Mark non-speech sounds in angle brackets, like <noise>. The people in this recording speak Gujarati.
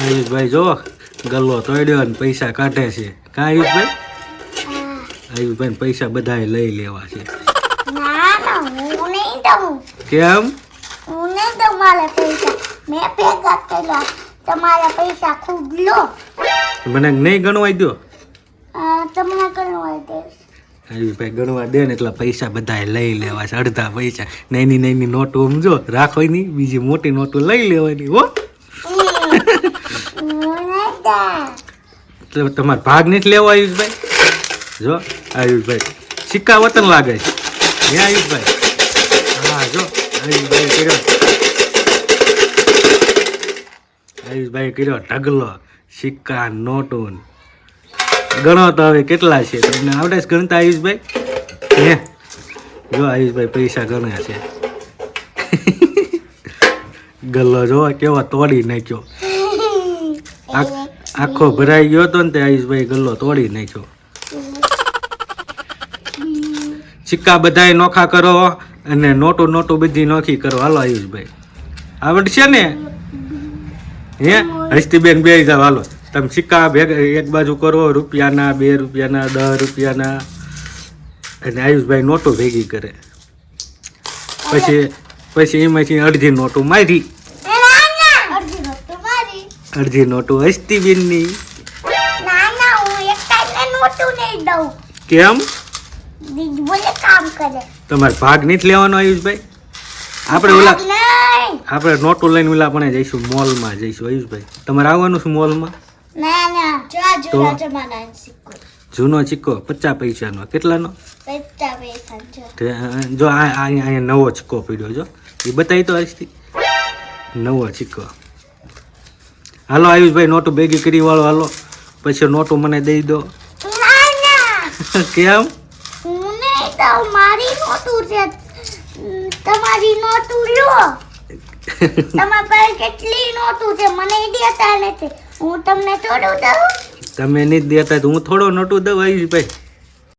આયુષભાઈ જો ગલ્લો તોડ્યો ને પૈસા કાઢે છે. કા આયુષભાઈ? આયુષભાઈ પૈસા બધાએ લઈ લેવા છે. કેમ? તમારા પૈસા ખૂબ લો. મને નહીં ગણવાઈ દો તમને દઈશ. આયુષભાઈ ગણવા દે ને એટલા પૈસા બધાએ લઈ લેવા છે. અડધા પૈસા. નાની નાની નોટો સમજો રાખો નહીં બીજી મોટી નોટો લઈ લેવાની હો. તમારે ભાગ નથી લેવો, આયુષભાઈ? જો, આયુષભાઈ, સિક્કા વતન લાગે છે. હે, આયુષભાઈ? હા, જો આયુષભાઈ કર્યો. આયુષભાઈ કર્યો ઢગલો, સિક્કા, નોટોન. ગણો તો હવે કેટલા છે? તમને આવડે છે ગણતા, આયુષભાઈ? હે? જો, આયુષભાઈ પૈસા ગણ્યા છે. ગલ્લો જો કેવો તોડી નાખ્યો. આખ- ભરાઈ ગયો હતો ને તે આયુષભાઈ ગલ્લો તોડી નાખ્યો. સિક્કા બધાય નોખા કરો અને નોટો નોટો બધી નોખી કરો. હાલો આયુષભાઈ. આવડશે ને? હે? હસ્તીબેન બે જાવ હાલો. તમે સિક્કા ભેગા એક બાજુ કરો, રૂપિયાના, બે રૂપિયાના દસ રૂપિયાના. અને આયુષભાઈ નોટો ભેગી કરે. પછી પછી એમાંથી અડધી નોટો મારી. અડધી નોટો હસ્તીબેનની ના ના હું એકટાને નોટું નહીં દઉં. કેમ? બોલે કામ કરે. તમારે ભાગ નથી લેવાનો આયુષભાઈ? આપણે ઓલા આપણે નોટો લઈને ઓલા પણ જઈશું મોલમાં જઈશું આયુષભાઈ. તમારે આવવાનું છે મોલમાં? ના ના જો? જમાના જૂનો સિક્કો પચાસ પૈસાનો. કેટલાનો? જો. આ નવો સિક્કો પડ્યો જો. એ બતાવી તો આજથી નવો સિક્કો. હાલો આયુષભાઈ નોટો ભેગી કરી વાળો હાલો. પછી નોટો મને દઈ દો. <laughs> કેમ? મારી નોટું છે તમારી નોટું લો <laughs> તમારા પાસે કેટલી નોટું છે મને દેતા નથી. હું તમને થોડું દઉં? તમે નહીં દેતા તો હું થોડો નોટું દઉં આયુષભાઈ?